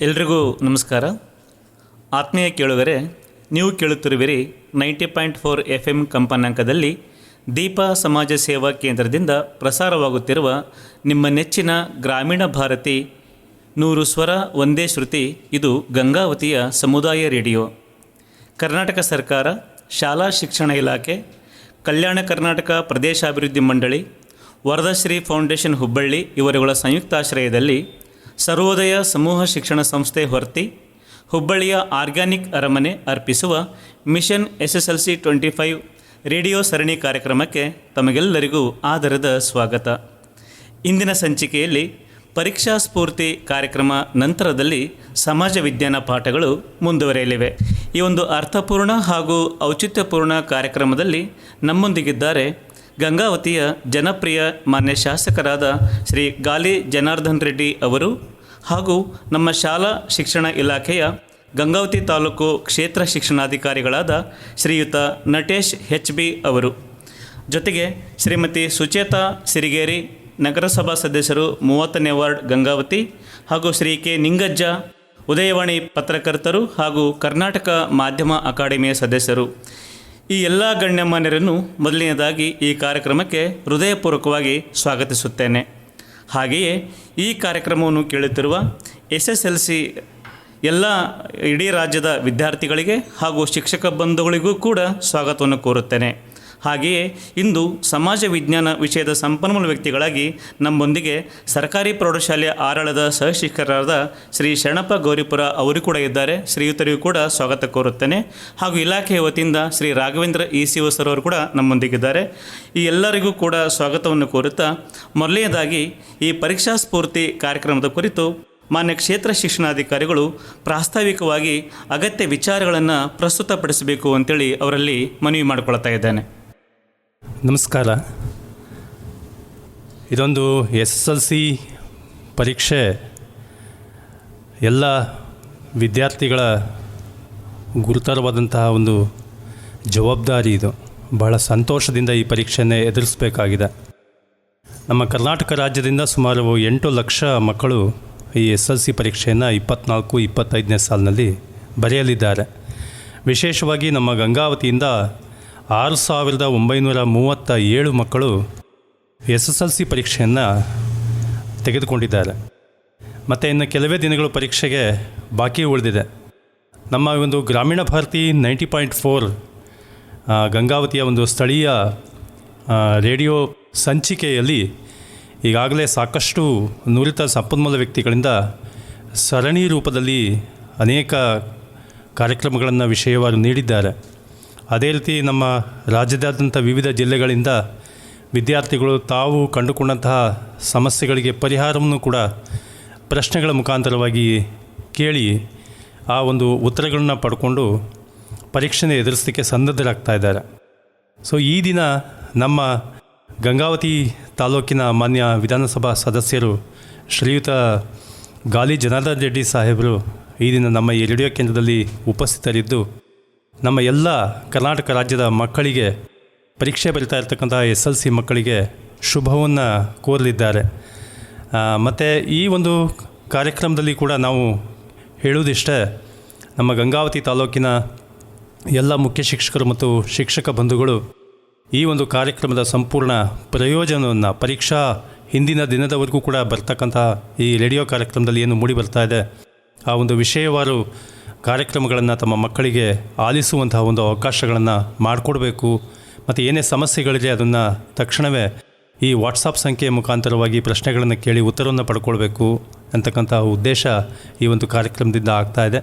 ಎಲ್ರಿಗೂ ನಮಸ್ಕಾರ. ಆತ್ಮೀಯ ಕೇಳುಗರೆ, ನೀವು ಕೇಳುತ್ತಿರುವಿರಿ ninety point four F M ಕಂಪನಾಂಕದಲ್ಲಿ ದೀಪ ಸಮಾಜ ಸೇವಾ ಕೇಂದ್ರದಿಂದ ಪ್ರಸಾರವಾಗುತ್ತಿರುವ ನಿಮ್ಮ ನೆಚ್ಚಿನ ಗ್ರಾಮೀಣ ಭಾರತಿ ನೂರು ಸ್ವರ ಒಂದೇ ಶ್ರುತಿ, ಇದು ಗಂಗಾವತಿಯ ಸಮುದಾಯ ರೇಡಿಯೋ. ಕರ್ನಾಟಕ ಸರ್ಕಾರ, ಶಾಲಾ ಶಿಕ್ಷಣ ಇಲಾಖೆ, ಕಲ್ಯಾಣ ಕರ್ನಾಟಕ ಪ್ರದೇಶಾಭಿವೃದ್ಧಿ ಮಂಡಳಿ, ವರದಶ್ರೀ ಫೌಂಡೇಶನ್ ಹುಬ್ಬಳ್ಳಿ ಇವರುಗಳ ಸಂಯುಕ್ತಾಶ್ರಯದಲ್ಲಿ ಸರ್ವೋದಯ ಸಮೂಹ ಶಿಕ್ಷಣ ಸಂಸ್ಥೆ ಹೊರತಿ ಹುಬ್ಬಳ್ಳಿಯ ಆರ್ಗ್ಯಾನಿಕ್ ಅರಮನೆ ಅರ್ಪಿಸುವ mission S S L C twenty five radio ಸರಣಿ ಕಾರ್ಯಕ್ರಮಕ್ಕೆ ತಮಗೆಲ್ಲರಿಗೂ ಆದರದ ಸ್ವಾಗತ. ಇಂದಿನ ಸಂಚಿಕೆಯಲ್ಲಿ ಪರೀಕ್ಷಾ ಸ್ಫೂರ್ತಿ ಕಾರ್ಯಕ್ರಮ ನಂತರದಲ್ಲಿ ಸಮಾಜ ವಿಜ್ಞಾನ ಪಾಠಗಳು ಮುಂದುವರೆಯಲಿವೆ. ಈ ಒಂದು ಅರ್ಥಪೂರ್ಣ ಹಾಗೂ ಔಚಿತ್ಯಪೂರ್ಣ ಕಾರ್ಯಕ್ರಮದಲ್ಲಿ ನಮ್ಮೊಂದಿಗಿದ್ದಾರೆ ಗಂಗಾವತಿಯ ಜನಪ್ರಿಯ ಮಾನ್ಯ ಶಾಸಕರಾದ ಶ್ರೀ ಗಾಲಿ ಜನಾರ್ದನ್ ರೆಡ್ಡಿ ಅವರು ಹಾಗೂ ನಮ್ಮ ಶಾಲಾ ಶಿಕ್ಷಣ ಇಲಾಖೆಯ ಗಂಗಾವತಿ ತಾಲೂಕು ಕ್ಷೇತ್ರ ಶಿಕ್ಷಣಾಧಿಕಾರಿಗಳಾದ ಶ್ರೀಯುತ ನಟೇಶ್ ಹೆಚ್ ಬಿ ಅವರು. ಜೊತೆಗೆ ಶ್ರೀಮತಿ ಸುಚೇತಾ ಸಿರಿಗೇರಿ ನಗರಸಭಾ ಸದಸ್ಯರು ಮೂವತ್ತನೇ ವಾರ್ಡ್ ಗಂಗಾವತಿ ಹಾಗೂ ಶ್ರೀ ಕೆ ನಿಂಗಜ್ಜ ಉದಯವಾಣಿ ಪತ್ರಕರ್ತರು ಹಾಗೂ ಕರ್ನಾಟಕ ಮಾಧ್ಯಮ ಅಕಾಡೆಮಿಯ ಸದಸ್ಯರು. ಈ ಎಲ್ಲ ಗಣ್ಯಮಾನ್ಯರನ್ನು ಮೊದಲನೆಯದಾಗಿ ಈ ಕಾರ್ಯಕ್ರಮಕ್ಕೆ ಹೃದಯಪೂರ್ವಕವಾಗಿ ಸ್ವಾಗತಿಸುತ್ತೇನೆ. ಹಾಗೆಯೇ ಈ ಕಾರ್ಯಕ್ರಮವನ್ನು ಕೇಳುತ್ತಿರುವ ಎಸ್ ಎಸ್ ಎಲ್ ಸಿ ಎಲ್ಲ ಇಡೀ ರಾಜ್ಯದ ವಿದ್ಯಾರ್ಥಿಗಳಿಗೆ ಹಾಗೂ ಶಿಕ್ಷಕ ಬಂಧುಗಳಿಗೂ ಕೂಡ ಸ್ವಾಗತವನ್ನು ಕೋರುತ್ತೇನೆ. ಹಾಗೆಯೇ ಇಂದು ಸಮಾಜ ವಿಜ್ಞಾನ ವಿಷಯದ ಸಂಪನ್ಮೂಲ ವ್ಯಕ್ತಿಗಳಾಗಿ ನಮ್ಮೊಂದಿಗೆ ಸರ್ಕಾರಿ ಪ್ರೌಢಶಾಲೆಯ ಆರಳದ ಸಹಶಿಕ್ಷಕರಾದ ಶ್ರೀ ಶರಣಪ್ಪ ಗೌರಿಪುರ ಅವರು ಕೂಡ ಇದ್ದಾರೆ. ಶ್ರೀಯುತರಿಗೂ ಕೂಡ ಸ್ವಾಗತ ಕೋರುತ್ತೇನೆ. ಹಾಗೂ ಇಲಾಖೆಯ ವತಿಯಿಂದ Shri Raghavendra E C sir ಅವರು ಕೂಡ ನಮ್ಮೊಂದಿಗಿದ್ದಾರೆ. ಈ ಎಲ್ಲರಿಗೂ ಕೂಡ ಸ್ವಾಗತವನ್ನು ಕೋರುತ್ತಾ ಮೊದಲನೆಯದಾಗಿ ಈ ಪರೀಕ್ಷಾ ಸ್ಫೂರ್ತಿ ಕಾರ್ಯಕ್ರಮದ ಕುರಿತು ಮಾನ್ಯ ಕ್ಷೇತ್ರ ಶಿಕ್ಷಣಾಧಿಕಾರಿಗಳು ಪ್ರಾಸ್ತಾವಿಕವಾಗಿ ಅಗತ್ಯ ವಿಚಾರಗಳನ್ನು ಪ್ರಸ್ತುತಪಡಿಸಬೇಕು ಅಂತೇಳಿ ಅವರಲ್ಲಿ ಮನವಿ ಮಾಡಿಕೊಳ್ತಾ ಇದ್ದೇನೆ. ನಮಸ್ಕಾರ. ಇದೊಂದು ಎಸ್ ಎಸ್ ಎಲ್ ಸಿ ಪರೀಕ್ಷೆ. ಎಲ್ಲ ವಿದ್ಯಾರ್ಥಿಗಳ ಗುರುತರವಾದಂತಹ ಒಂದು ಜವಾಬ್ದಾರಿ ಇದು. ಬಹಳ ಸಂತೋಷದಿಂದ ಈ ಪರೀಕ್ಷೆಯನ್ನು ಎದುರಿಸಬೇಕಾಗಿದೆ. ನಮ್ಮ ಕರ್ನಾಟಕ ರಾಜ್ಯದಿಂದ ಸುಮಾರು ಎಂಟು ಲಕ್ಷ ಮಕ್ಕಳು ಈ ಎಸ್ ಎಲ್ ಸಿ ಪರೀಕ್ಷೆಯನ್ನು ಇಪ್ಪತ್ನಾಲ್ಕು, ಇಪ್ಪತ್ತೈದನೇ ಸಾಲಿನಲ್ಲಿ ಬರೆಯಲಿದ್ದಾರೆ. ವಿಶೇಷವಾಗಿ ನಮ್ಮ ಗಂಗಾವತಿಯಿಂದ ಆರು ಸಾವಿರದ ಒಂಬೈನೂರ ಮೂವತ್ತ ಏಳು ಮಕ್ಕಳು ಎಸ್ ಎಸ್ ಎಲ್ ಸಿ ಪರೀಕ್ಷೆಯನ್ನು ತೆಗೆದುಕೊಂಡಿದ್ದಾರೆ. ಮತ್ತು ಇನ್ನು ಕೆಲವೇ ದಿನಗಳು ಪರೀಕ್ಷೆಗೆ ಬಾಕಿ ಉಳಿದಿದೆ. ನಮ್ಮ ಒಂದು Gramina Bharati ninety point four ಗಂಗಾವತಿಯ ಒಂದು ಸ್ಥಳೀಯ ರೇಡಿಯೋ ಸಂಚಿಕೆಯಲ್ಲಿ ಈಗಾಗಲೇ ಸಾಕಷ್ಟು ನುರಿತ ಸಂಪನ್ಮೂಲ ವ್ಯಕ್ತಿಗಳಿಂದ ಸರಣಿ ರೂಪದಲ್ಲಿ ಅನೇಕ ಕಾರ್ಯಕ್ರಮಗಳನ್ನು ವಿಷಯವಾಗಿ ನೀಡಿದ್ದಾರೆ. ಅದೇ ರೀತಿ ನಮ್ಮ ರಾಜ್ಯದಾದ್ಯಂತ ವಿವಿಧ ಜಿಲ್ಲೆಗಳಿಂದ ವಿದ್ಯಾರ್ಥಿಗಳು ತಾವು ಕಂಡುಕೊಂಡಂತಹ ಸಮಸ್ಯೆಗಳಿಗೆ ಪರಿಹಾರವನ್ನು ಕೂಡ ಪ್ರಶ್ನೆಗಳ ಮುಖಾಂತರವಾಗಿ ಕೇಳಿ ಆ ಒಂದು ಉತ್ತರಗಳನ್ನ ಪಡ್ಕೊಂಡು ಪರೀಕ್ಷೆನ ಎದುರಿಸಲಿಕ್ಕೆ ಸನ್ನದ್ಧರಾಗ್ತಾ ಇದ್ದಾರೆ. ಸೊ ಈ ದಿನ ನಮ್ಮ ಗಂಗಾವತಿ ತಾಲೂಕಿನ ಮಾನ್ಯ ವಿಧಾನಸಭಾ ಸದಸ್ಯರು ಶ್ರೀಯುತ ಗಾಲಿ ಜನಾರ್ದನ್ ರೆಡ್ಡಿ ಸಾಹೇಬರು ಈ ದಿನ ನಮ್ಮ ಈ ರೇಡಿಯೋ ಕೇಂದ್ರದಲ್ಲಿ ಉಪಸ್ಥಿತರಿದ್ದು ನಮ್ಮ ಎಲ್ಲ ಕರ್ನಾಟಕ ರಾಜ್ಯದ ಮಕ್ಕಳಿಗೆ ಪರೀಕ್ಷೆ ಬರಿತಾ ಇರ್ತಕ್ಕಂಥ ಎಸ್ ಎಲ್ ಸಿ ಮಕ್ಕಳಿಗೆ ಶುಭವನ್ನು ಕೋರಲಿದ್ದಾರೆ. ಮತ್ತು ಈ ಒಂದು ಕಾರ್ಯಕ್ರಮದಲ್ಲಿ ಕೂಡ ನಾವು ಹೇಳುವುದಿಷ್ಟೇ, ನಮ್ಮ ಗಂಗಾವತಿ ತಾಲೂಕಿನ ಎಲ್ಲ ಮುಖ್ಯ ಶಿಕ್ಷಕರು ಮತ್ತು ಶಿಕ್ಷಕ ಬಂಧುಗಳು ಈ ಒಂದು ಕಾರ್ಯಕ್ರಮದ ಸಂಪೂರ್ಣ ಪ್ರಯೋಜನವನ್ನು, ಪರೀಕ್ಷಾ ಹಿಂದಿನ ದಿನದವರೆಗೂ ಕೂಡ ಬರ್ತಕ್ಕಂಥ ಈ ರೇಡಿಯೋ ಕಾರ್ಯಕ್ರಮದಲ್ಲಿ ಏನು ಮೂಡಿ ಬರ್ತಾ ಇದೆ, ಆ ಒಂದು ವಿಷಯವಾರು ಕಾರ್ಯಕ್ರಮಗಳನ್ನು ತಮ್ಮ ಮಕ್ಕಳಿಗೆ ಆಲಿಸುವಂತಹ ಒಂದು ಅವಕಾಶಗಳನ್ನು ಮಾಡಿಕೊಡ್ಬೇಕು. ಮತ್ತು ಏನೇ ಸಮಸ್ಯೆಗಳಿದೆ ಅದನ್ನು ತಕ್ಷಣವೇ ಈ ವಾಟ್ಸಪ್ ಸಂಖ್ಯೆಯ ಮುಖಾಂತರವಾಗಿ ಪ್ರಶ್ನೆಗಳನ್ನು ಕೇಳಿ ಉತ್ತರವನ್ನು ಪಡ್ಕೊಳ್ಬೇಕು ಅಂತಕ್ಕಂಥ ಉದ್ದೇಶ ಈ ಒಂದು ಕಾರ್ಯಕ್ರಮದಿಂದ ಆಗ್ತಾ ಇದೆ.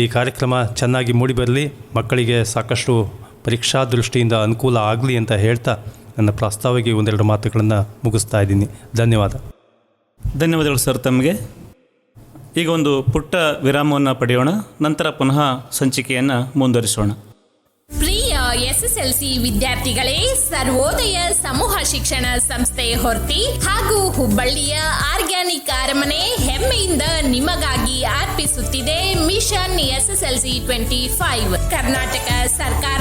ಈ ಕಾರ್ಯಕ್ರಮ ಚೆನ್ನಾಗಿ ಮೂಡಿಬರಲಿ ಮಕ್ಕಳಿಗೆ ಸಾಕಷ್ಟು ಪರೀಕ್ಷಾ ದೃಷ್ಟಿಯಿಂದ ಅನುಕೂಲ ಆಗಲಿ ಅಂತ ಹೇಳ್ತಾ ನನ್ನ ಪ್ರಸ್ತಾವಿಗೆ ಒಂದೆರಡು ಮಾತುಗಳನ್ನು ಮುಗಿಸ್ತಾ ಇದ್ದೀನಿ. ಧನ್ಯವಾದ. ಧನ್ಯವಾದಗಳು ಸರ್ ತಮಗೆ. ಈಗ ಒಂದು ಪುಟ್ಟ ವಿರಾಮವನ್ನು ಪಡೆಯೋಣ, ನಂತರ ಪುನಃ ಸಂಚಿಕೆಯನ್ನು ಮುಂದುವರಿಸೋಣ. ಪ್ರಿಯ ಎಸ್ ಎಸ್ ಎಸ್ಎಸ್ಎಲ್ಸಿ ವಿದ್ಯಾರ್ಥಿಗಳೇ, ಸರ್ವೋದಯ ಸಮೂಹ ಶಿಕ್ಷಣ ಸಂಸ್ಥೆ ಹೊರತಿ ಹಾಗೂ ಹುಬ್ಬಳ್ಳಿಯ ಆರ್ಗ್ಯಾನಿಕ್ ಅರಮನೆ ಹೆಮ್ಮೆಯಿಂದ ನಿಮಗಾಗಿ ಅರ್ಪಿಸುತ್ತಿದೆ mission SSLC twenty five. Karnataka ಸರ್ಕಾರ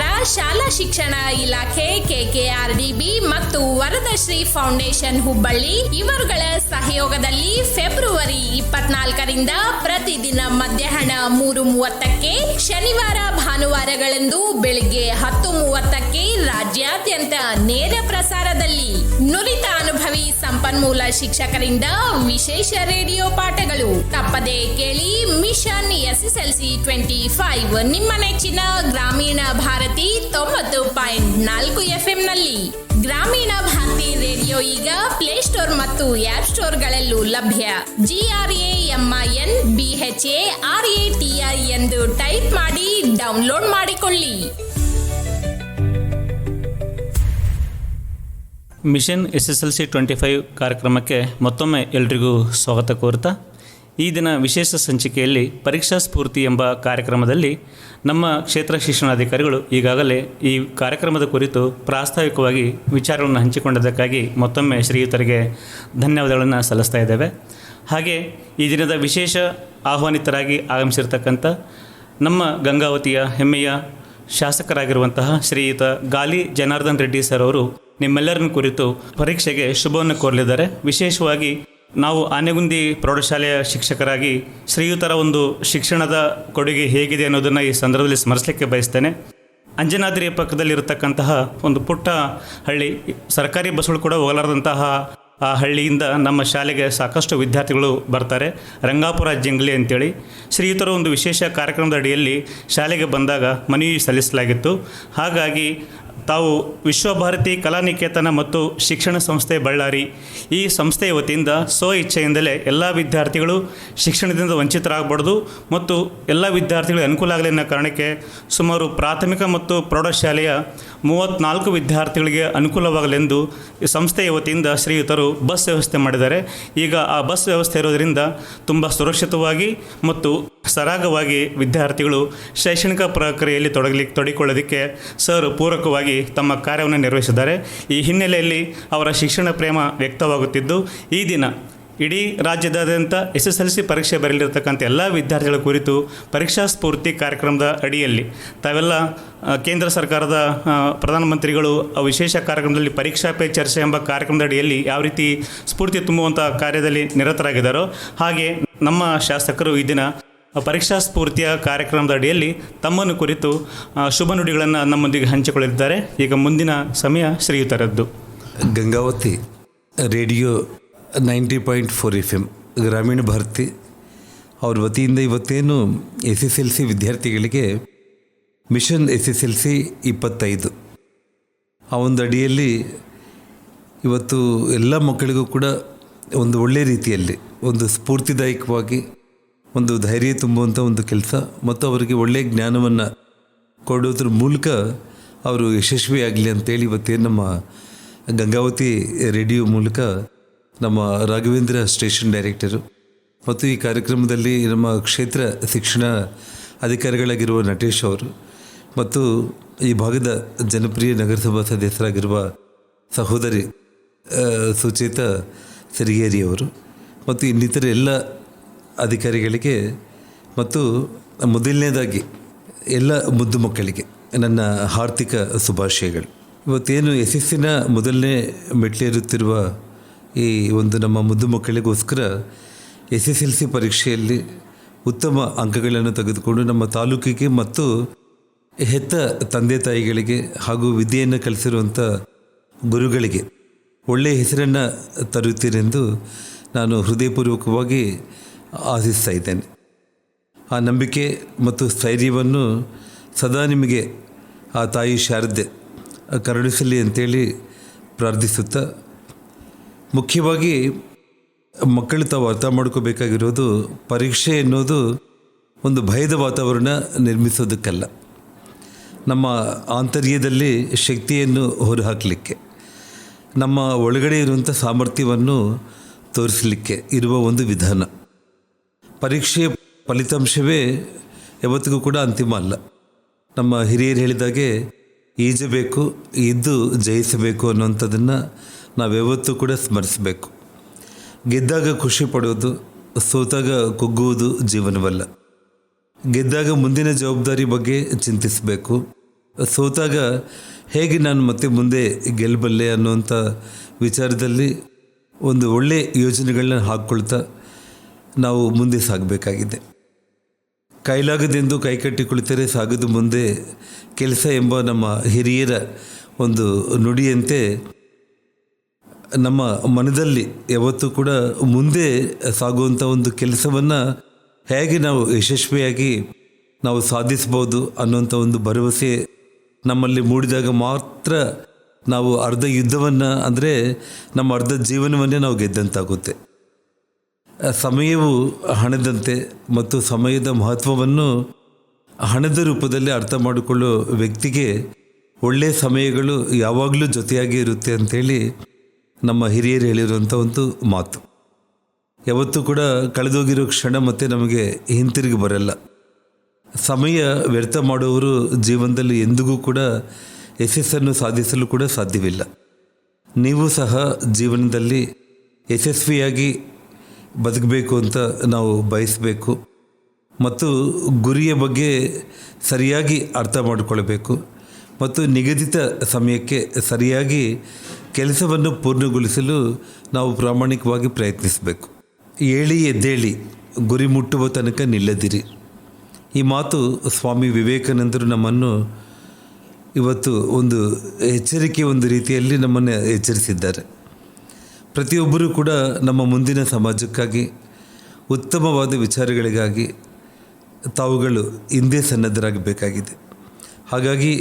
ಶಿಕ್ಷಣ ಇಲಾಖೆ, ಕೆಕೆಆರ್ಡಿಬಿ ಮತ್ತು ವರದಶ್ರೀ ಫೌಂಡೇಶನ್ ಹುಬ್ಬಳ್ಳಿ. ಇವರುಗಳ ಸಹಯೋಗದಲ್ಲಿ ಫೆಬ್ರವರಿ ಇಪ್ಪತ್ನಾಲ್ಕರಿಂದ ಪ್ರತಿದಿನ ಮಧ್ಯಾಹ್ನ ಮೂರು ಮೂವತ್ತಕ್ಕೆ, ಶನಿವಾರ ಭಾನುವಾರಗಳಂದು ಬೆಳಿಗ್ಗೆ ಹತ್ತು ಮೂವತ್ತಕ್ಕೆ ರಾಜ್ಯಾದ್ಯಂತ ನೇರ ಪ್ರಸಾರದಲ್ಲಿ ನುರಿತ ಅನುಭವಿ ಸಂಪನ್ಮೂಲ ಶಿಕ್ಷಕರಿಂದ ವಿಶೇಷ ರೇಡಿಯೋ ಪಾಠಗಳು. ತಪ್ಪದೇ ಕೇಳಿ ಮಿಷನ್ ಎಸ್ಎಸ್ಎಲ್ಸಿ ಟ್ವೆಂಟಿ ಫೈವ್ ನಿಮ್ಮ ನೆಚ್ಚಿನ ಪಾಯಿಂಟ್ ನಾಲ್ಕು ನಲ್ಲಿ ಗ್ರಾಮೀಣ ಭಾರತಿ ರೇಡಿಯೋ ಈಗ ಪ್ಲೇಸ್ಟೋರ್ ಮತ್ತು ಆಪ್ ಸ್ಟೋರ್ಗಳಲ್ಲೂ ಲಭ್ಯ. G R A M I N ಬಿಎಚ್ಎ ಆರ್ಎಟಿಐ ಎಂದು ಟೈಪ್ ಮಾಡಿ ಡೌನ್ಲೋಡ್ ಮಾಡಿಕೊಳ್ಳಿ. Mission S S L C twenty five ಕಾರ್ಯಕ್ರಮಕ್ಕೆ ಮತ್ತೊಮ್ಮೆ ಎಲ್ರಿಗೂ ಸ್ವಾಗತ ಕೋರ್ತಾ ಈ ದಿನ ವಿಶೇಷ ಸಂಚಿಕೆಯಲ್ಲಿ ಪರೀಕ್ಷಾ ಸ್ಫೂರ್ತಿ ಎಂಬ ಕಾರ್ಯಕ್ರಮದಲ್ಲಿ ನಮ್ಮ ಕ್ಷೇತ್ರ ಶಿಕ್ಷಣಾಧಿಕಾರಿಗಳು ಈಗಾಗಲೇ ಈ ಕಾರ್ಯಕ್ರಮದ ಕುರಿತು ಪ್ರಾಸ್ತಾವಿಕವಾಗಿ ವಿಚಾರವನ್ನು ಹಂಚಿಕೊಂಡದಕ್ಕಾಗಿ ಮತ್ತೊಮ್ಮೆ ಶ್ರೀಯುತರಿಗೆ ಧನ್ಯವಾದಗಳನ್ನು ಸಲ್ಲಿಸ್ತಾ ಇದ್ದೇವೆ. ಹಾಗೆ ಈ ದಿನದ ವಿಶೇಷ ಆಹ್ವಾನಿತರಾಗಿ ಆಗಮಿಸಿರ್ತಕ್ಕಂಥ ನಮ್ಮ ಗಂಗಾವತಿಯ ಹೆಮ್ಮೆಯ ಶಾಸಕರಾಗಿರುವಂತಹ ಶ್ರೀಯುತ ಗಾಲಿ ಜನಾರ್ದನ್ ರೆಡ್ಡಿ ಸರ್ ಅವರು ನಿಮ್ಮೆಲ್ಲರನ್ನು ಕುರಿತು ಪರೀಕ್ಷೆಗೆ ಶುಭವನ್ನು ಕೋರಲಿದ್ದಾರೆ. ವಿಶೇಷವಾಗಿ ನಾವು ಆನೆಗುಂದಿ ಪ್ರೌಢಶಾಲೆಯ ಶಿಕ್ಷಕರಾಗಿ ಶ್ರೀಯುತರ ಒಂದು ಶಿಕ್ಷಣದ ಕೊಡುಗೆ ಹೇಗಿದೆ ಅನ್ನೋದನ್ನು ಈ ಸಂದರ್ಭದಲ್ಲಿ ಸ್ಮರಿಸಲಿಕ್ಕೆ ಬಯಸ್ತೇನೆ. ಅಂಜನಾದ್ರಿಯ ಪಕ್ಕದಲ್ಲಿರತಕ್ಕಂತಹ ಒಂದು ಪುಟ್ಟ ಹಳ್ಳಿ, ಸರ್ಕಾರಿ ಬಸ್ಗಳು ಕೂಡ ಹೋಗಲಾರದಂತಹ ಆ ಹಳ್ಳಿಯಿಂದ ನಮ್ಮ ಶಾಲೆಗೆ ಸಾಕಷ್ಟು ವಿದ್ಯಾರ್ಥಿಗಳು ಬರ್ತಾರೆ. ರಂಗಾಪುರ ಜಂಗ್ಲಿ ಅಂತೇಳಿ. ಶ್ರೀಯುತರ ಒಂದು ವಿಶೇಷ ಕಾರ್ಯಕ್ರಮದ ಅಡಿಯಲ್ಲಿ ಶಾಲೆಗೆ ಬಂದಾಗ ಮನವಿ ಸಲ್ಲಿಸಲಾಗಿತ್ತು. ಹಾಗಾಗಿ ತಾವು ವಿಶ್ವಭಾರತಿ ಕಲಾನಿಕೇತನ ಮತ್ತು ಶಿಕ್ಷಣ ಸಂಸ್ಥೆ ಬಳ್ಳಾರಿ. ಈ ಸಂಸ್ಥೆಯ ವತಿಯಿಂದ ಸ್ವ ಇಚ್ಛೆಯಿಂದಲೇ ಎಲ್ಲ ವಿದ್ಯಾರ್ಥಿಗಳು ಶಿಕ್ಷಣದಿಂದ ವಂಚಿತರಾಗಬಾರ್ದು ಮತ್ತು ಎಲ್ಲ ವಿದ್ಯಾರ್ಥಿಗಳಿಗೆ ಅನುಕೂಲ ಆಗಲಿ ಅನ್ನೋ ಕಾರಣಕ್ಕೆ ಸುಮಾರು ಪ್ರಾಥಮಿಕ ಮತ್ತು ಪ್ರೌಢಶಾಲೆಯ ಮೂವತ್ತ್ನಾಲ್ಕು ವಿದ್ಯಾರ್ಥಿಗಳಿಗೆ ಅನುಕೂಲವಾಗಲೆಂದು ಈ ಸಂಸ್ಥೆಯ ವತಿಯಿಂದ ಶ್ರೀಯುತರು ಬಸ್ ವ್ಯವಸ್ಥೆ ಮಾಡಿದ್ದಾರೆ. ಈಗ ಆ ಬಸ್ ವ್ಯವಸ್ಥೆ ಇರೋದರಿಂದ ತುಂಬ ಸುರಕ್ಷಿತವಾಗಿ ಮತ್ತು ಸರಾಗವಾಗಿ ವಿದ್ಯಾರ್ಥಿಗಳು ಶೈಕ್ಷಣಿಕ ಪ್ರಕ್ರಿಯೆಯಲ್ಲಿ ತೊಡಗಲಿ, ತೊಡಗಿಕೊಳ್ಳೋದಕ್ಕೆ ಸರ್ ಪೂರಕವಾಗಿ ತಮ್ಮ ಕಾರ್ಯವನ್ನು ನಿರ್ವಹಿಸಿದ್ದಾರೆ. ಈ ಹಿನ್ನೆಲೆಯಲ್ಲಿ ಅವರ ಶಿಕ್ಷಣ ಪ್ರೇಮ ವ್ಯಕ್ತವಾಗುತ್ತಿದ್ದು, ಈ ದಿನ ಇಡೀ ರಾಜ್ಯದಾದ್ಯಂತ ಎಸ್ ಎಸ್ ಎಲ್ ಸಿ ಪರೀಕ್ಷೆ ಬರಲಿರತಕ್ಕಂಥ ಎಲ್ಲ ವಿದ್ಯಾರ್ಥಿಗಳ ಕುರಿತು ಪರೀಕ್ಷಾ ಸ್ಫೂರ್ತಿ ಕಾರ್ಯಕ್ರಮದ ಅಡಿಯಲ್ಲಿ ತಾವೆಲ್ಲ ಕೇಂದ್ರ ಸರ್ಕಾರದ ಪ್ರಧಾನಮಂತ್ರಿಗಳು ವಿಶೇಷ ಕಾರ್ಯಕ್ರಮದಲ್ಲಿ ಪರೀಕ್ಷಾ ಪೇ ಚರ್ಚೆ ಎಂಬ ಕಾರ್ಯಕ್ರಮದ ಅಡಿಯಲ್ಲಿ ಯಾವ ರೀತಿ ಸ್ಫೂರ್ತಿ ತುಂಬುವಂಥ ಕಾರ್ಯದಲ್ಲಿ ನಿರತರಾಗಿದ್ದಾರೋ ಹಾಗೆ ನಮ್ಮ ಶಾಸಕರು ಈ ದಿನ ಪರೀಕ್ಷಾ ಸ್ಫೂರ್ತಿಯ ಕಾರ್ಯಕ್ರಮದ ಅಡಿಯಲ್ಲಿ ತಮ್ಮನ್ನು ಕುರಿತು ಶುಭ ನುಡಿಗಳನ್ನು ನಮ್ಮೊಂದಿಗೆ ಹಂಚಿಕೊಳ್ಳಲಿದ್ದಾರೆ. ಈಗ ಮುಂದಿನ ಸಮಯ ಶ್ರೀಯುತರದ್ದು. Gangavathi radio ninety point four F M Grameena Bharati. ಅವ್ರ ವತಿಯಿಂದ ಇವತ್ತೇನು ಎಸ್ ಎಸ್ ಎಲ್ ಸಿ ವಿದ್ಯಾರ್ಥಿಗಳಿಗೆ mission S S L C ಇಪ್ಪತ್ತೈದು. ಆ ಒಂದು ಅಡಿಯಲ್ಲಿ ಇವತ್ತು ಎಲ್ಲ ಮಕ್ಕಳಿಗೂ ಕೂಡ ಒಂದು ಒಳ್ಳೆಯ ರೀತಿಯಲ್ಲಿ ಒಂದು ಸ್ಫೂರ್ತಿದಾಯಕವಾಗಿ ಒಂದು ಧೈರ್ಯ ತುಂಬುವಂಥ ಒಂದು ಕೆಲಸ. ಮತ್ತು ಅವರಿಗೆ ಒಳ್ಳೆಯ ಜ್ಞಾನವನ್ನು ಕೊಡೋದ್ರ ಮೂಲಕ ಅವರು ಯಶಸ್ವಿಯಾಗಲಿ ಅಂತೇಳಿ ಇವತ್ತೇ ನಮ್ಮ ಗಂಗಾವತಿ ರೇಡಿಯೋ ಮೂಲಕ ನಮ್ಮ ರಾಘವೇಂದ್ರ ಸ್ಟೇಷನ್ ಡೈರೆಕ್ಟರು ಮತ್ತು ಈ ಕಾರ್ಯಕ್ರಮದಲ್ಲಿ ನಮ್ಮ ಕ್ಷೇತ್ರ ಶಿಕ್ಷಣ ಅಧಿಕಾರಿಗಳಾಗಿರುವ ನಟೇಶ್ ಅವರು ಮತ್ತು ಈ ಭಾಗದ ಜನಪ್ರಿಯ ನಗರಸಭಾ ಸದಸ್ಯರಾಗಿರುವ ಸಹೋದರಿ ಸುಚೇತ ಸಿರಿಗೇರಿಯವರು ಮತ್ತು ಇನ್ನಿತರ ಎಲ್ಲ ಅಧಿಕಾರಿಗಳಿಗೆ ಮತ್ತು ಮೊದಲನೇದಾಗಿ ಎಲ್ಲ ಮುದ್ದು ಮಕ್ಕಳಿಗೆ ನನ್ನ ಆರ್ಥಿಕ ಶುಭಾಶಯಗಳು. ಇವತ್ತೇನು ಯಶಸ್ಸಿನ ಮೊದಲನೇ ಮೆಟ್ಲೇರುತ್ತಿರುವ ಈ ಒಂದು ನಮ್ಮ ಮುದ್ದು ಮಕ್ಕಳಿಗೋಸ್ಕರ ಎಸ್ ಎಸ್ ಎಲ್ ಸಿ ಪರೀಕ್ಷೆಯಲ್ಲಿ ಉತ್ತಮ ಅಂಕಗಳನ್ನು ತೆಗೆದುಕೊಂಡು ನಮ್ಮ ತಾಲೂಕಿಗೆ ಮತ್ತು ಹೆತ್ತ ತಂದೆ ತಾಯಿಗಳಿಗೆ ಹಾಗೂ ವಿದ್ಯೆಯನ್ನು ಕಲಿಸಿರುವಂಥ ಗುರುಗಳಿಗೆ ಒಳ್ಳೆಯ ಹೆಸರನ್ನು ತರುತ್ತೀರೆಂದು ನಾನು ಹೃದಯಪೂರ್ವಕವಾಗಿ ಆಶಿಸ್ತಾ ಇದ್ದೇನೆ ಆ ನಂಬಿಕೆ ಮತ್ತು ಸ್ಥೈರ್ಯವನ್ನು ಸದಾ ನಿಮಗೆ, ಆ ತಾಯಿ ಶಾರದೆ, ಕರುಣಿಸಲಿ ಅಂತೇಳಿ ಪ್ರಾರ್ಥಿಸುತ್ತಾ, ಮುಖ್ಯವಾಗಿ ಮಕ್ಕಳು ತಾವು ಅರ್ಥ ಮಾಡ್ಕೋಬೇಕಾಗಿರೋದು ಪರೀಕ್ಷೆ ಎನ್ನುವುದು ಒಂದು ಭಯದ ವಾತಾವರಣ ನಿರ್ಮಿಸೋದಕ್ಕಲ್ಲ. ನಮ್ಮ ಆಂತರ್ಯದಲ್ಲಿ ಶಕ್ತಿಯನ್ನು ಹೊರಹಾಕಲಿಕ್ಕೆ, ನಮ್ಮ ಒಳಗಡೆ ಇರುವಂಥ ಸಾಮರ್ಥ್ಯವನ್ನು ತೋರಿಸಲಿಕ್ಕೆ ಇರುವ ಒಂದು ವಿಧಾನ. ಪರೀಕ್ಷೆಯ ಫಲಿತಾಂಶವೇ ಯಾವತ್ತಿಗೂ ಕೂಡ ಅಂತಿಮ ಅಲ್ಲ. ನಮ್ಮ ಹಿರಿಯರು ಹೇಳಿದಾಗೆ ಈಜಬೇಕು ಇದ್ದು ಜಯಿಸಬೇಕು ಅನ್ನುವಂಥದ್ದನ್ನು ನಾವ್ಯಾವತ್ತೂ ಕೂಡ ಸ್ಮರಿಸಬೇಕು. ಗೆದ್ದಾಗ ಖುಷಿ ಪಡೋದು, ಸೋತಾಗ ಕುಗ್ಗುವುದು ಜೀವನವಲ್ಲ. ಗೆದ್ದಾಗ ಮುಂದಿನ ಜವಾಬ್ದಾರಿ ಬಗ್ಗೆ ಚಿಂತಿಸಬೇಕು. ಸೋತಾಗ ಹೇಗೆ ನಾನು ಮತ್ತೆ ಮುಂದೆ ಗೆಲ್ಲಬಲ್ಲೆ ಅನ್ನುವಂಥ ವಿಚಾರದಲ್ಲಿ ಒಂದು ಒಳ್ಳೆಯ ಯೋಜನೆಗಳನ್ನ ಹಾಕ್ಕೊಳ್ತಾ ನಾವು ಮುಂದೆ ಸಾಗಬೇಕಾಗಿದೆ. ಕೈಲಾಗದೆಂದು ಕೈಕಟ್ಟಿ ಕುಳಿತರೆ ಸಾಗದು ಮುಂದೆ ಕೆಲಸ ಎಂಬ ನಮ್ಮ ಹಿರಿಯರ ಒಂದು ನುಡಿಯಂತೆ ನಮ್ಮ ಮನದಲ್ಲಿ ಯಾವತ್ತೂ ಕೂಡ ಮುಂದೆ ಸಾಗುವಂಥ ಒಂದು ಕೆಲಸವನ್ನು ಹೇಗೆ ನಾವು ಯಶಸ್ವಿಯಾಗಿ ನಾವು ಸಾಧಿಸ್ಬೋದು ಅನ್ನುವಂಥ ಒಂದು ಭರವಸೆ ನಮ್ಮಲ್ಲಿ ಮೂಡಿದಾಗ ಮಾತ್ರ ನಾವು ಅರ್ಧ ಯುದ್ಧವನ್ನು ಅಂದರೆ ನಮ್ಮ ಅರ್ಧ ಜೀವನವನ್ನೇ ನಾವು ಗೆದ್ದಂತಾಗುತ್ತೆ. ಸಮಯವು ಹಣದಂತೆ ಮತ್ತು ಸಮಯದ ಮಹತ್ವವನ್ನು ಹಣದ ರೂಪದಲ್ಲಿ ಅರ್ಥ ಮಾಡಿಕೊಳ್ಳೋ ವ್ಯಕ್ತಿಗೆ ಒಳ್ಳೆಯ ಸಮಯಗಳು ಯಾವಾಗಲೂ ಜೊತೆಯಾಗಿ ಇರುತ್ತೆ ಅಂಥೇಳಿ ನಮ್ಮ ಹಿರಿಯರು ಹೇಳಿರುವಂಥ ಒಂದು ಮಾತು. ಯಾವತ್ತೂ ಕೂಡ ಕಳೆದೋಗಿರೋ ಕ್ಷಣ ಮತ್ತೆ ನಮಗೆ ಹಿಂತಿರುಗಿ ಬರಲ್ಲ. ಸಮಯ ವ್ಯರ್ಥ ಮಾಡುವವರು ಜೀವನದಲ್ಲಿ ಎಂದಿಗೂ ಕೂಡ ಯಶಸ್ಸನ್ನು ಸಾಧಿಸಲು ಕೂಡ ಸಾಧ್ಯವಿಲ್ಲ. ನೀವು ಸಹ ಜೀವನದಲ್ಲಿ ಯಶಸ್ವಿಯಾಗಿ ಬದುಕಬೇಕು ಅಂತ ನಾವು ಬಯಸಬೇಕು. ಮತ್ತು ಗುರಿಯ ಬಗ್ಗೆ ಸರಿಯಾಗಿ ಅರ್ಥ ಮಾಡಿಕೊಳ್ಬೇಕು ಮತ್ತು ನಿಗದಿತ ಸಮಯಕ್ಕೆ ಸರಿಯಾಗಿ ಕೆಲಸವನ್ನು ಪೂರ್ಣಗೊಳಿಸಲು ನಾವು ಪ್ರಾಮಾಣಿಕವಾಗಿ ಪ್ರಯತ್ನಿಸಬೇಕು. ಏಳಿ ಎದ್ದೇಳಿ, ಗುರಿ ಮುಟ್ಟುವ ತನಕ ನಿಲ್ಲದಿರಿ. ಈ ಮಾತು ಸ್ವಾಮಿ ವಿವೇಕಾನಂದರು ನಮ್ಮನ್ನು ಇವತ್ತು ಒಂದು ಎಚ್ಚರಿಕೆ ಒಂದು ರೀತಿಯಲ್ಲಿ ನಮ್ಮನ್ನು ಎಚ್ಚರಿಸಿದ್ದಾರೆ. ಪ್ರತಿಯೊಬ್ಬರೂ ಕೂಡ ನಮ್ಮ ಮುಂದಿನ ಸಮಾಜಕ್ಕಾಗಿ, ಉತ್ತಮವಾದ ವಿಚಾರಗಳಿಗಾಗಿ ತಾವುಗಳು ಹಿಂದೆ ಸನ್ನದ್ಧರಾಗಬೇಕಾಗಿದೆ. ಹಾಗಾಗಿ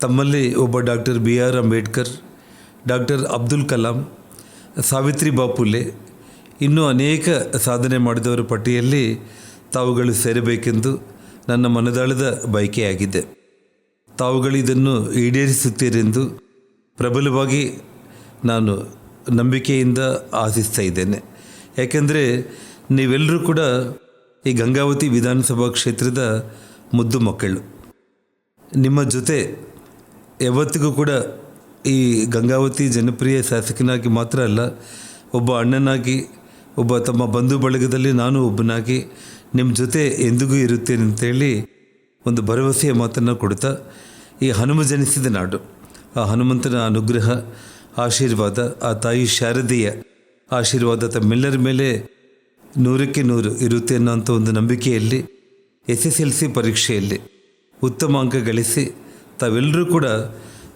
ತಮ್ಮಲ್ಲಿ ಒಬ್ಬ doctor B R Ambedkar, doctor Abdul Kalam, Savitri Bapule, ಇನ್ನೂ ಅನೇಕ ಸಾಧನೆ ಮಾಡಿದವರ ಪಟ್ಟಿಯಲ್ಲಿ ತಾವುಗಳು ಸೇರಬೇಕೆಂದು ನನ್ನ ಮನದಾಳದ ಬಯಕೆಯಾಗಿದೆ. ತಾವುಗಳು ಇದನ್ನು ಈಡೇರಿಸುತ್ತೀರೆಂದು ಪ್ರಬಲವಾಗಿ ನಾನು ನಂಬಿಕೆಯಿಂದ ಆಶಿಸ್ತಾ ಇದ್ದೇನೆ. ಯಾಕೆಂದರೆ ನೀವೆಲ್ಲರೂ ಕೂಡ ಈ ಗಂಗಾವತಿ ವಿಧಾನಸಭಾ ಕ್ಷೇತ್ರದ ಮುದ್ದು ಮಕ್ಕಳು. ನಿಮ್ಮ ಜೊತೆ ಯಾವತ್ತಿಗೂ ಕೂಡ ಈ ಗಂಗಾವತಿ ಜನಪ್ರಿಯ ಶಾಸಕನಾಗಿ ಮಾತ್ರ ಅಲ್ಲ, ಒಬ್ಬ ಅಣ್ಣನಾಗಿ, ಒಬ್ಬ ತಮ್ಮ ಬಂಧು ಬಳಗದಲ್ಲಿ ನಾನು ಒಬ್ಬನಾಗಿ ನಿಮ್ಮ ಜೊತೆ ಎಂದಿಗೂ ಇರುತ್ತೇನೆ ಅಂತೇಳಿ ಒಂದು ಭರವಸೆಯ ಮಾತನ್ನು ಕೊಡ್ತಾ ಈ ಹನುಮ ಜನಿಸಿದ ನಾಡು. ಆ ಹನುಮಂತನ ಅನುಗ್ರಹ ಆಶೀರ್ವಾದ ಆ ತಾಯಿ ಶಾರದೆಯ ಆಶೀರ್ವಾದ ತಮ್ಮೆಲ್ಲರ ಮೇಲೆ ನೂರಕ್ಕೆ ನೂರು ಇರುತ್ತೆ ಅನ್ನೋಂಥ ಒಂದು ನಂಬಿಕೆಯಲ್ಲಿ ಎಸ್ ಎಸ್ ಎಲ್ ಸಿ ಪರೀಕ್ಷೆಯಲ್ಲಿ ಉತ್ತಮ ಅಂಕ ಗಳಿಸಿ ತಾವೆಲ್ಲರೂ ಕೂಡ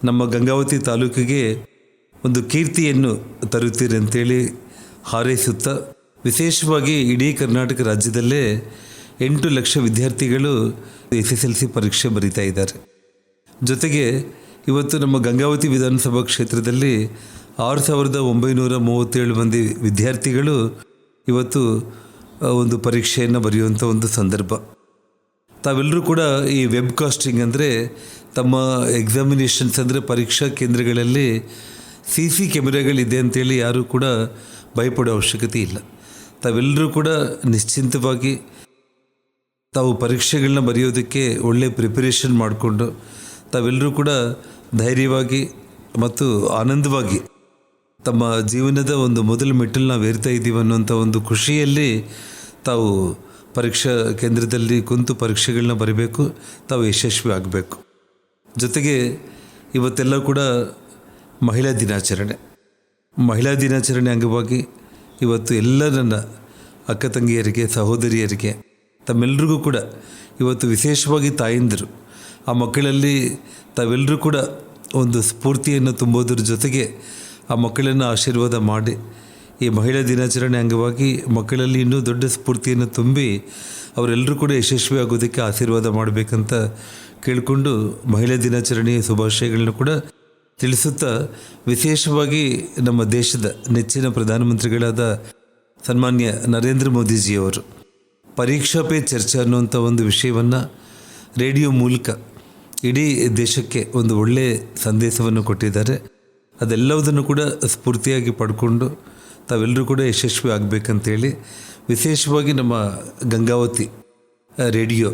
ನಮ್ಮ ಗಂಗಾವತಿ ತಾಲೂಕಿಗೆ ಒಂದು ಕೀರ್ತಿಯನ್ನು ತರುತ್ತೀರಿ ಅಂತೇಳಿ ಹಾರೈಸುತ್ತಾ ವಿಶೇಷವಾಗಿ ಇಡೀ ಕರ್ನಾಟಕ ರಾಜ್ಯದಲ್ಲೇ ಎಂಟು ಲಕ್ಷ ವಿದ್ಯಾರ್ಥಿಗಳು ಎಸ್ ಎಸ್ ಎಲ್ ಸಿ ಪರೀಕ್ಷೆ ಬರಿತಾ ಇದ್ದಾರೆ. ಜೊತೆಗೆ ಇವತ್ತು ನಮ್ಮ ಗಂಗಾವತಿ ವಿಧಾನಸಭಾ ಕ್ಷೇತ್ರದಲ್ಲಿ ಆರು ಸಾವಿರದ ಒಂಬೈನೂರ ಮೂವತ್ತೇಳು ಮಂದಿ ವಿದ್ಯಾರ್ಥಿಗಳು ಇವತ್ತು ಒಂದು ಪರೀಕ್ಷೆಯನ್ನು ಬರೆಯುವಂಥ ಒಂದು ಸಂದರ್ಭ. ತಾವೆಲ್ಲರೂ ಕೂಡ ಈ ವೆಬ್ ಕಾಸ್ಟಿಂಗ್ ಅಂದರೆ ತಮ್ಮ ಎಕ್ಸಾಮಿನೇಷನ್ಸ್ ಅಂದರೆ ಪರೀಕ್ಷಾ ಕೇಂದ್ರಗಳಲ್ಲಿ ಸಿ ಸಿ ಕ್ಯಾಮೆರಾಗಳಿದೆ ಅಂತೇಳಿ ಯಾರೂ ಕೂಡ ಭಯಪಡೋ ಅವಶ್ಯಕತೆ ಇಲ್ಲ. ತಾವೆಲ್ಲರೂ ಕೂಡ ನಿಶ್ಚಿಂತವಾಗಿ ತಾವು ಪರೀಕ್ಷೆಗಳನ್ನ ಬರೆಯೋದಕ್ಕೆ ಒಳ್ಳೆ ಪ್ರಿಪರೇಷನ್ ಮಾಡಿಕೊಂಡು ತಾವೆಲ್ಲರೂ ಕೂಡ ಧೈರ್ಯವಾಗಿ ಮತ್ತು ಆನಂದವಾಗಿ ತಮ್ಮ ಜೀವನದ ಒಂದು ಮೊದಲ ಮೆಟ್ಟಲು ನಾವು ಏರ್ತಾ ಇದ್ದೀವಿ ಅನ್ನುವಂಥ ಒಂದು ಖುಷಿಯಲ್ಲಿ ತಾವು ಪರೀಕ್ಷಾ ಕೇಂದ್ರದಲ್ಲಿ ಕುಂತು ಪರೀಕ್ಷೆಗಳನ್ನ ಬರೀಬೇಕು, ತಾವು ಯಶಸ್ವಿ ಆಗಬೇಕು. ಜೊತೆಗೆ ಇವತ್ತೆಲ್ಲ ಕೂಡ ಮಹಿಳಾ ದಿನಾಚರಣೆ. ಮಹಿಳಾ ದಿನಾಚರಣೆ ಅಂಗವಾಗಿ ಇವತ್ತು ಎಲ್ಲ ನನ್ನ ಅಕ್ಕ ತಂಗಿಯರಿಗೆ, ಸಹೋದರಿಯರಿಗೆ ತಮ್ಮೆಲ್ಲರಿಗೂ ಕೂಡ ಇವತ್ತು ವಿಶೇಷವಾಗಿ ತಾಯಂದಿರು ಆ ಮಕ್ಕಳಲ್ಲಿ ತಾವೆಲ್ಲರೂ ಕೂಡ ಒಂದು ಸ್ಫೂರ್ತಿಯನ್ನು ತುಂಬೋದ್ರ ಜೊತೆಗೆ ಆ ಮಕ್ಕಳನ್ನು ಆಶೀರ್ವಾದ ಮಾಡಿ. ಈ ಮಹಿಳಾ ದಿನಾಚರಣೆ ಅಂಗವಾಗಿ ಮಕ್ಕಳಲ್ಲಿ ಇನ್ನೂ ದೊಡ್ಡ ಸ್ಫೂರ್ತಿಯನ್ನು ತುಂಬಿ ಅವರೆಲ್ಲರೂ ಕೂಡ ಯಶಸ್ವಿ ಆಗೋದಕ್ಕೆ ಆಶೀರ್ವಾದ ಮಾಡಬೇಕಂತ ಕೇಳಿಕೊಂಡು ಮಹಿಳಾ ದಿನಾಚರಣೆಯ ಶುಭಾಶಯಗಳನ್ನು ಕೂಡ ತಿಳಿಸುತ್ತಾ ವಿಶೇಷವಾಗಿ ನಮ್ಮ ದೇಶದ ನೆಚ್ಚಿನ ಪ್ರಧಾನಮಂತ್ರಿಗಳಾದ ಸನ್ಮಾನ್ಯ ನರೇಂದ್ರ ಮೋದಿಜಿಯವರು. ಪರೀಕ್ಷಾ ಪೇ ಚರ್ಚೆ ಅನ್ನುವಂಥ ಒಂದು ವಿಷಯವನ್ನು ರೇಡಿಯೋ ಮೂಲಕ ಇಡೀ ದೇಶಕ್ಕೆ ಒಂದು ಒಳ್ಳೆಯ ಸಂದೇಶವನ್ನು ಕೊಟ್ಟಿದ್ದಾರೆ. ಅದೆಲ್ಲವುದನ್ನು ಕೂಡ ಸ್ಫೂರ್ತಿಯಾಗಿ ಪಡ್ಕೊಂಡು ತಾವೆಲ್ಲರೂ ಕೂಡ ಯಶಸ್ವಿ ಆಗಬೇಕಂತೇಳಿ ವಿಶೇಷವಾಗಿ ನಮ್ಮ ಗಂಗಾವತಿ ರೇಡಿಯೋ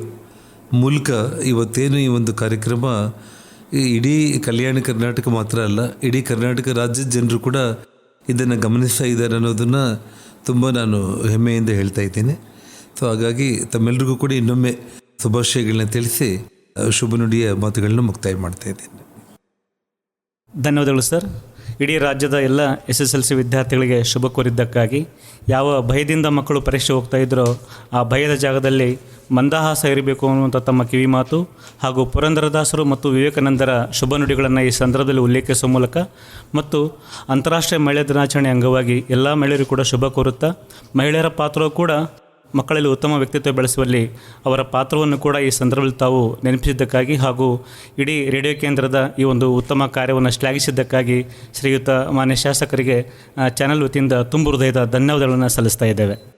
ಮೂಲಕ ಇವತ್ತೇನು ಈ ಒಂದು ಕಾರ್ಯಕ್ರಮ ಇಡೀ ಕಲ್ಯಾಣ ಕರ್ನಾಟಕ ಮಾತ್ರ ಅಲ್ಲ, ಇಡೀ ಕರ್ನಾಟಕ ರಾಜ್ಯದ ಜನರು ಕೂಡ ಇದನ್ನು ಗಮನಿಸ್ತಾ ಇದ್ದಾರೆ ಅನ್ನೋದನ್ನು ತುಂಬ ನಾನು ಹೆಮ್ಮೆಯಿಂದ ಹೇಳ್ತಾ ಇದ್ದೀನಿ. ಸೊ ಹಾಗಾಗಿ ತಮ್ಮೆಲ್ಲರಿಗೂ ಕೂಡ ಇನ್ನೊಮ್ಮೆ ಶುಭಾಶಯಗಳನ್ನ ತಿಳಿಸಿ ಆ, ಮಾತುಗಳನ್ನು ಮುಕ್ತಾಯ ಮಾಡ್ತಾ ಇದ್ದೇನೆ. ಧನ್ಯವಾದಗಳು ಸರ್. ಇಡೀ ರಾಜ್ಯದ ಎಲ್ಲ ಎಸ್ ಎಸ್ ಎಲ್ ಸಿ ವಿದ್ಯಾರ್ಥಿಗಳಿಗೆ ಶುಭ ಕೋರಿದ್ದಕ್ಕಾಗಿ ಯಾವ ಭಯದಿಂದ ಮಕ್ಕಳು ಪರೀಕ್ಷೆ ಹೋಗ್ತಾ ಇದ್ದರೋ ಆ ಭಯದ ಜಾಗದಲ್ಲಿ ಮಂದಹಾಸ ಇರಬೇಕು ಅನ್ನುವಂಥ ತಮ್ಮ ಕಿವಿ ಮಾತು ಹಾಗೂ ಪುರಂದರದಾಸರು ಮತ್ತು ವಿವೇಕಾನಂದರ ಶುಭ ನುಡಿಗಳನ್ನು ಈ ಸಂದರ್ಭದಲ್ಲಿ ಉಲ್ಲೇಖಿಸುವ ಮೂಲಕ ಮತ್ತು ಅಂತಾರಾಷ್ಟ್ರೀಯ ಮಹಿಳಾ ದಿನಾಚರಣೆ ಅಂಗವಾಗಿ ಎಲ್ಲ ಮಹಿಳೆಯರು ಕೂಡ ಶುಭ ಕೋರುತ್ತಾ ಮಹಿಳೆಯರ ಪಾತ್ರವು ಕೂಡ ಮಕ್ಕಳಲ್ಲಿ ಉತ್ತಮ ವ್ಯಕ್ತಿತ್ವ ಬೆಳೆಸುವಲ್ಲಿ ಅವರ ಪಾತ್ರವನ್ನು ಕೂಡ ಈ ಸಂದರ್ಭದಲ್ಲಿ ತಾವು ನೆನಪಿಸಿದ್ದಕ್ಕಾಗಿ ಹಾಗೂ ಇಡೀ ರೇಡಿಯೋ ಕೇಂದ್ರದ ಈ ಒಂದು ಉತ್ತಮ ಕಾರ್ಯವನ್ನು ಶ್ಲಾಘಿಸಿದ್ದಕ್ಕಾಗಿ ಶ್ರೀಯುತ ಮಾನ್ಯ ಶಾಸಕರಿಗೆ ಚಾನೆಲ್ ವತಿಯಿಂದ ತುಂಬು ಹೃದಯದ ಧನ್ಯವಾದಗಳನ್ನು ಸಲ್ಲಿಸ್ತಾ ಇದ್ದೇವೆ.